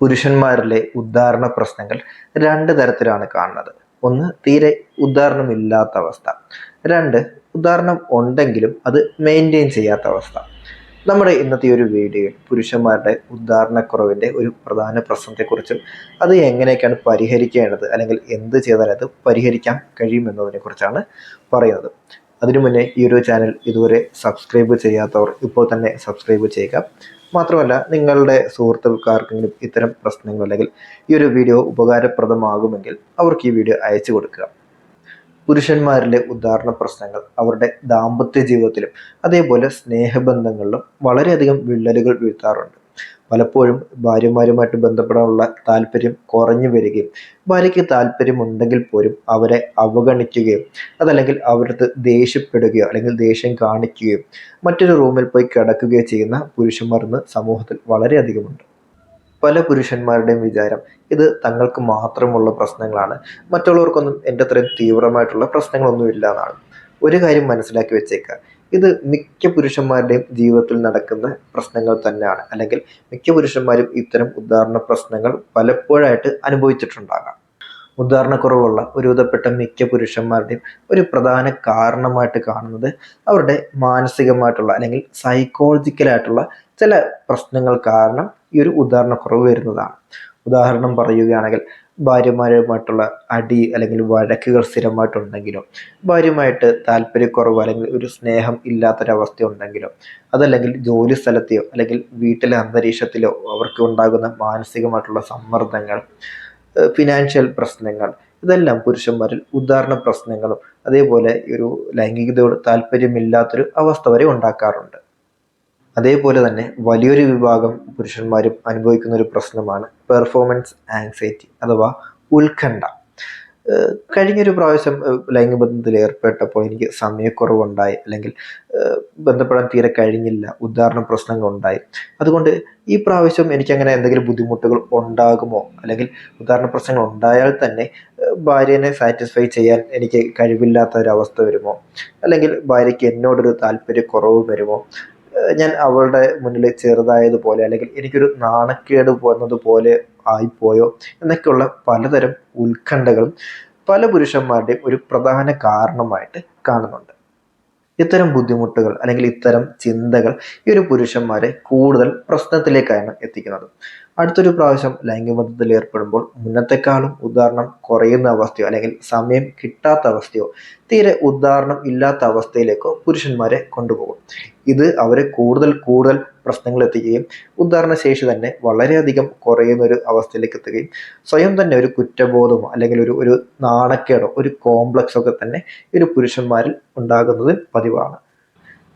പുരുഷന്മാരിലെ ഉദ്ധാരണ പ്രശ്നങ്ങൾ രണ്ട് തരത്തിലാണ് കാണുന്നത്. ഒന്ന് തീരെ ഉദ്ധാരണമില്ലാത്ത അവസ്ഥ. രണ്ട് ഉദാഹരണം ഉണ്ടെങ്കിലും അത് മെയിന്റെയിൻ ചെയ്യാത്ത അവസ്ഥ. നമ്മുടെ ഇന്നത്തെ ഒരു വീഡിയോയിൽ പുരുഷന്മാരുടെ ഉദ്ധാരണക്കുറവിന്റെ ഒരു പ്രധാന പ്രശ്നത്തെക്കുറിച്ചും അത് എങ്ങനെയൊക്കെയാണ് പരിഹരിക്കേണ്ടത് അല്ലെങ്കിൽ എന്ത് ചെയ്താൽ അത് പരിഹരിക്കാൻ കഴിയുമെന്നതിനെ കുറിച്ചാണ് പറയുന്നത്. അതിനു മുന്നേ ഈ ഒരു ചാനൽ ഇതുവരെ സബ്സ്ക്രൈബ് ചെയ്യാത്തവർ ഇപ്പോൾ തന്നെ സബ്സ്ക്രൈബ് ചെയ്യുക. മാത്രമല്ല നിങ്ങളുടെ സുഹൃത്തുക്കാർക്കെങ്കിലും ഇത്തരം പ്രശ്നങ്ങൾ അല്ലെങ്കിൽ ഈ ഒരു വീഡിയോ ഉപകാരപ്രദമാകുമെങ്കിൽ അവർക്ക് ഈ വീഡിയോ അയച്ചു കൊടുക്കുക. പുരുഷന്മാരിലെ ഉദാഹരണ പ്രശ്നങ്ങൾ അവരുടെ ദാമ്പത്യ ജീവിതത്തിലും അതേപോലെ സ്നേഹബന്ധങ്ങളിലും വളരെയധികം വിള്ളലുകൾ വീഴ്ത്താറുണ്ട്. പലപ്പോഴും ഭാര്യമാരുമായിട്ട് ബന്ധപ്പെടാനുള്ള താല്പര്യം കുറഞ്ഞു വരികയും ഭാര്യയ്ക്ക് താല്പര്യമുണ്ടെങ്കിൽ പോലും അവരെ അവഗണിക്കുകയും അതല്ലെങ്കിൽ അവരടുത്ത് ദേഷ്യപ്പെടുകയോ അല്ലെങ്കിൽ ദേഷ്യം കാണിക്കുകയും മറ്റൊരു റൂമിൽ പോയി കിടക്കുകയോ ചെയ്യുന്ന പുരുഷന്മാർ ഇന്ന് സമൂഹത്തിൽ വളരെയധികമുണ്ട്. പല പുരുഷന്മാരുടെയും വിചാരം ഇത് തങ്ങൾക്ക് മാത്രമുള്ള പ്രശ്നങ്ങളാണ്. മറ്റുള്ളവർക്കൊന്നും എന്റെ അത്രയും തീവ്രമായിട്ടുള്ള പ്രശ്നങ്ങളൊന്നും ഇല്ല എന്നാണ്. ഒരു കാര്യം മനസ്സിലാക്കി വെച്ചേക്കുക. ഇത് മിക്ക പുരുഷന്മാരുടെയും ജീവിതത്തിൽ നടക്കുന്ന പ്രശ്നങ്ങൾ തന്നെയാണ്. അല്ലെങ്കിൽ മിക്ക പുരുഷന്മാരും ഇത്തരം ഉദാഹരണ പ്രശ്നങ്ങൾ പലപ്പോഴായിട്ട് അനുഭവിച്ചിട്ടുണ്ടാകാം. ഉദാഹരണക്കുറവുള്ള ഒരുവിധപ്പെട്ട മിക്ക പുരുഷന്മാരുടെയും ഒരു പ്രധാന കാരണമായിട്ട് കാണുന്നത് അവരുടെ മാനസികമായിട്ടുള്ള അല്ലെങ്കിൽ സൈക്കോളജിക്കലായിട്ടുള്ള ചില പ്രശ്നങ്ങൾ കാരണം ഈ ഒരു ഉദാഹരണക്കുറവ് വരുന്നതാണ്. ഉദാഹരണം പറയുകയാണെങ്കിൽ ഭാര്യമാരുമായിട്ടുള്ള അടി അല്ലെങ്കിൽ വഴക്കുകൾ സ്ഥിരമായിട്ടുണ്ടെങ്കിലും ഭാര്യയുമായിട്ട് താല്പര്യക്കുറവ് അല്ലെങ്കിൽ ഒരു സ്നേഹം ഇല്ലാത്തൊരവസ്ഥ ഉണ്ടെങ്കിലും അതല്ലെങ്കിൽ ജോലി സ്ഥലത്തെയോ അല്ലെങ്കിൽ വീട്ടിലെ അന്തരീക്ഷത്തിലോ അവർക്ക് ഉണ്ടാകുന്ന മാനസികമായിട്ടുള്ള സമ്മർദ്ദങ്ങൾ ഫിനാൻഷ്യൽ പ്രശ്നങ്ങൾ ഇതെല്ലാം പുരുഷന്മാരിൽ ഉദാഹരണ പ്രശ്നങ്ങളും അതേപോലെ ഒരു ലൈംഗികതയോട് താല്പര്യമില്ലാത്തൊരു അവസ്ഥ വരെ ഉണ്ടാക്കാറുണ്ട്. അതേപോലെ തന്നെ വലിയൊരു വിഭാഗം പുരുഷന്മാരും അനുഭവിക്കുന്ന ഒരു പ്രശ്നമാണ് പെർഫോമൻസ് ആങ്സൈറ്റി അഥവാ ഉത്കണ്ഠ. കഴിഞ്ഞൊരു പ്രാവശ്യം ലൈംഗികബന്ധത്തിൽ ഏർപ്പെട്ടപ്പോൾ എനിക്ക് സമയക്കുറവുണ്ടായി അല്ലെങ്കിൽ ബന്ധപ്പെടാൻ തീരെ കഴിഞ്ഞില്ല ഉദാഹരണ പ്രശ്നങ്ങൾ ഉണ്ടായി അതുകൊണ്ട് ഈ പ്രാവശ്യം എനിക്കങ്ങനെ എന്തെങ്കിലും ബുദ്ധിമുട്ടുകൾ ഉണ്ടാകുമോ? അല്ലെങ്കിൽ ഉദാഹരണ പ്രശ്നങ്ങൾ ഉണ്ടായാൽ തന്നെ ഭാര്യനെ സാറ്റിസ്ഫൈ ചെയ്യാൻ എനിക്ക് കഴിവില്ലാത്ത ഒരു അവസ്ഥ വരുമോ? അല്ലെങ്കിൽ ഭാര്യയ്ക്ക് എന്നോടൊരു താല്പര്യക്കുറവ് വരുമോ? ഞാൻ അവളുടെ മുന്നിൽ ചെറുതായതുപോലെ അല്ലെങ്കിൽ എനിക്കൊരു നാണക്കേട് വന്നതുപോലെ ആയിപ്പോയോ എന്നൊക്കെയുള്ള പലതരം ഉത്കണ്ഠകളും പല പുരുഷന്മാരുടെയും ഒരു പ്രധാന കാരണമായിട്ട് കാണുന്നുണ്ട്. ഇത്തരം ബുദ്ധിമുട്ടുകൾ അല്ലെങ്കിൽ ഇത്തരം ചിന്തകൾ ഈ ഒരു പുരുഷന്മാരെ കൂടുതൽ പ്രശ്നത്തിലേക്കാണ് എത്തിക്കുന്നത്. അടുത്തൊരു പ്രാവശ്യം ലൈംഗികബന്ധത്തിൽ ഏർപ്പെടുമ്പോൾ മുന്നത്തെക്കാളും ഉദാഹരണം കുറയുന്ന അവസ്ഥയോ അല്ലെങ്കിൽ സമയം കിട്ടാത്ത അവസ്ഥയോ തീരെ ഉദാഹരണം ഇല്ലാത്ത അവസ്ഥയിലേക്കോ പുരുഷന്മാരെ കൊണ്ടുപോകും. ഇത് അവരെ കൂടുതൽ കൂടുതൽ പ്രശ്നങ്ങൾ എത്തിക്കുകയും ഉദ്ധാരണശേഷി ശേഷി തന്നെ വളരെയധികം കുറയുന്ന ഒരു അവസ്ഥയിലേക്ക് എത്തുകയും സ്വയം തന്നെ ഒരു കുറ്റബോധമോ അല്ലെങ്കിൽ ഒരു ഒരു നാണക്കേടോ ഒരു കോംപ്ലക്സോ ഒക്കെ തന്നെ ഒരു പുരുഷന്മാരിൽ ഉണ്ടാകുന്നത് പതിവാണ്.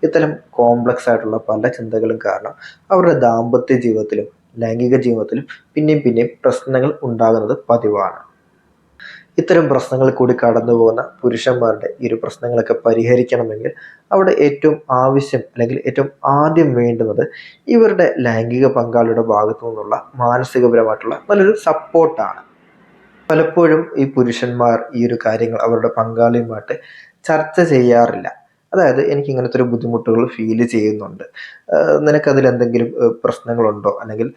ഇത്തരം കോംപ്ലക്സ് ആയിട്ടുള്ള പല ചിന്തകളും കാരണം അവരുടെ ദാമ്പത്യ ജീവിതത്തിലും ലൈംഗിക ജീവിതത്തിലും പിന്നെയും പിന്നെയും പ്രശ്നങ്ങൾ ഉണ്ടാകുന്നത് പതിവാണ്. ഇത്തരം പ്രശ്നങ്ങൾ കൂടി കടന്നു പോകുന്ന പുരുഷന്മാരുടെ ഈ ഒരു പ്രശ്നങ്ങളൊക്കെ പരിഹരിക്കണമെങ്കിൽ അവിടെ ഏറ്റവും ആവശ്യം അല്ലെങ്കിൽ ഏറ്റവും ആദ്യം വേണ്ടുന്നത് ഇവരുടെ ലൈംഗിക പങ്കാളിയുടെ ഭാഗത്തു നിന്നുള്ള മാനസികപരമായിട്ടുള്ള നല്ലൊരു സപ്പോർട്ടാണ് പലപ്പോഴും ഈ പുരുഷന്മാർ ഈ ഒരു കാര്യങ്ങൾ അവരുടെ പങ്കാളിയുമായിട്ട് ചർച്ച ചെയ്യാറില്ല. അതായത് എനിക്ക് ഇങ്ങനത്തെ ഒരു ബുദ്ധിമുട്ടുകൾ ഫീൽ ചെയ്യുന്നുണ്ട്. നിനക്കതിൽ എന്തെങ്കിലും പ്രശ്നങ്ങളുണ്ടോ? അല്ലെങ്കിൽ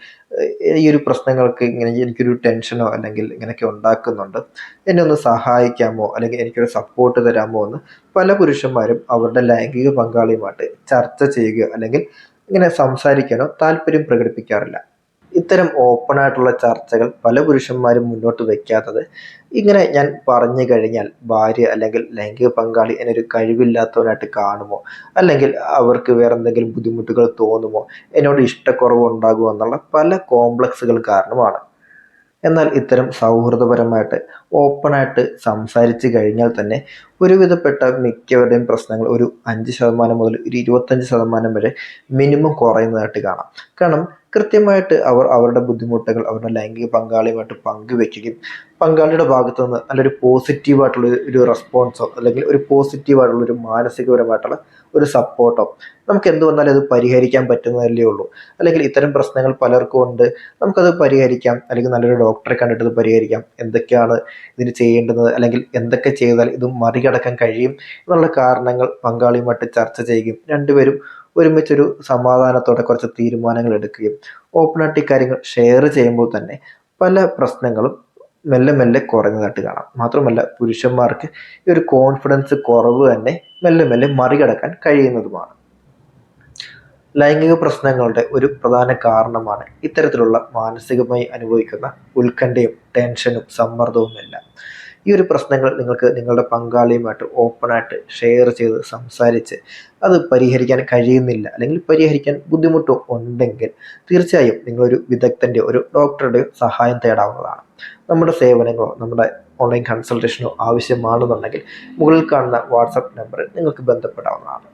ഈ ഒരു പ്രശ്നങ്ങൾക്ക് ഇങ്ങനെ എനിക്കൊരു ടെൻഷനോ അല്ലെങ്കിൽ ഇങ്ങനെയൊക്കെ ഉണ്ടാക്കുന്നുണ്ട്. എന്നെ ഒന്ന് സഹായിക്കാമോ? അല്ലെങ്കിൽ എനിക്കൊരു സപ്പോർട്ട് തരാമോ എന്ന് പല പുരുഷന്മാരും അവരുടെ ലൈംഗിക പങ്കാളിയുമായിട്ട് ചർച്ച ചെയ്യുകയോ അല്ലെങ്കിൽ ഇങ്ങനെ സംസാരിക്കാനോ താല്പര്യം പ്രകടിപ്പിക്കാറില്ല. ഇത്തരം ഓപ്പൺ ആയിട്ടുള്ള ചർച്ചകൾ പല പുരുഷന്മാരും മുന്നോട്ട് വെക്കാത്തത് ഇങ്ങനെ ഞാൻ പറഞ്ഞു കഴിഞ്ഞാൽ ഭാര്യ അല്ലെങ്കിൽ ലൈംഗിക പങ്കാളി എന്നൊരു കഴിവില്ലാത്തവനായിട്ട് കാണുമോ? അല്ലെങ്കിൽ അവർക്ക് വേറെ എന്തെങ്കിലും ബുദ്ധിമുട്ടുകൾ തോന്നുമോ? എന്നോട് ഇഷ്ടക്കുറവ് ഉണ്ടാകുമോ എന്നുള്ള പല കോംപ്ലക്സുകൾ കാരണമാണ്. എന്നാൽ ഇത്തരം സൗഹൃദപരമായിട്ട് ഓപ്പണായിട്ട് സംസാരിച്ച് കഴിഞ്ഞാൽ തന്നെ ഒരുവിധപ്പെട്ട മിക്കവരുടെയും പ്രശ്നങ്ങൾ ഒരു അഞ്ച് ശതമാനം മുതൽ ഒരു ഇരുപത്തഞ്ച് ശതമാനം വരെ മിനിമം കുറയുന്നതായിട്ട് കാണാം. കാരണം കൃത്യമായിട്ട് അവർ അവരുടെ ബുദ്ധിമുട്ടുകൾ അവരുടെ ലൈംഗിക പങ്കാളിയുമായിട്ട് പങ്കുവെക്കുകയും പങ്കാളിയുടെ ഭാഗത്തു നിന്ന് നല്ലൊരു പോസിറ്റീവായിട്ടുള്ള ഒരു റെസ്പോൺസോ അല്ലെങ്കിൽ ഒരു പോസിറ്റീവായിട്ടുള്ള ഒരു മാനസികപരമായിട്ടുള്ള ഒരു സപ്പോർട്ടോ നമുക്ക് എന്ത് വന്നാലും അത് പരിഹരിക്കാൻ പറ്റുന്നതല്ലേ ഉള്ളൂ. അല്ലെങ്കിൽ ഇത്തരം പ്രശ്നങ്ങൾ പലർക്കും ഉണ്ട്. നമുക്കത് പരിഹരിക്കാം. അല്ലെങ്കിൽ നല്ലൊരു ഡോക്ടറെ കണ്ടിട്ട് പരിഹരിക്കാം. എന്തൊക്കെയാണ് ഇതിന് ചെയ്യേണ്ടത്? അല്ലെങ്കിൽ എന്തൊക്കെ ചെയ്താൽ ഇത് മറികടക്കാൻ കഴിയും? എന്നുള്ള കാരണങ്ങൾ പങ്കാളിയുമായിട്ട് ചർച്ച ചെയ്യുകയും രണ്ടുപേരും ഒരുമിച്ചൊരു സമാധാനത്തോടെ കുറച്ച് തീരുമാനങ്ങൾ എടുക്കുകയും ഓപ്പണായിട്ട് ഇക്കാര്യങ്ങൾ കാര്യങ്ങൾ ഷെയർ ചെയ്യുമ്പോൾ തന്നെ പല പ്രശ്നങ്ങളും മെല്ലെ മെല്ലെ കുറഞ്ഞതായിട്ട് കാണാം. മാത്രമല്ല പുരുഷന്മാർക്ക് ഈ ഒരു കോൺഫിഡൻസ് കുറവ് തന്നെ മെല്ലെ മെല്ലെ മറികടക്കാൻ കഴിയുന്നതുമാണ്. ലൈംഗിക പ്രശ്നങ്ങളുടെ ഒരു പ്രധാന കാരണമാണ് ഇത്തരത്തിലുള്ള മാനസികമായി അനുഭവിക്കുന്ന ഉത്കണ്ഠയും ടെൻഷനും സമ്മർദ്ദവും എല്ലാം ഈ ഒരു പ്രശ്നങ്ങൾ നിങ്ങൾക്ക് നിങ്ങളുടെ പങ്കാളിയുമായിട്ട് ഓപ്പണായിട്ട് ഷെയർ ചെയ്ത് സംസാരിച്ച് അത് പരിഹരിക്കാൻ കഴിയുന്നില്ല അല്ലെങ്കിൽ പരിഹരിക്കാൻ ബുദ്ധിമുട്ടോ ഉണ്ടെങ്കിൽ തീർച്ചയായും നിങ്ങളൊരു വിദഗ്ധന്റെ ഒരു ഡോക്ടറുടെ സഹായം തേടാവുന്നതാണ്. നമ്മുടെ സേവനങ്ങളോ നമ്മുടെ ഓൺലൈൻ കൺസൾട്ടേഷനോ ആവശ്യമാണെന്നുണ്ടെങ്കിൽ മുകളിൽ കാണുന്ന വാട്സപ്പ് നമ്പറിൽ നിങ്ങൾക്ക് ബന്ധപ്പെടാവുന്നതാണ്.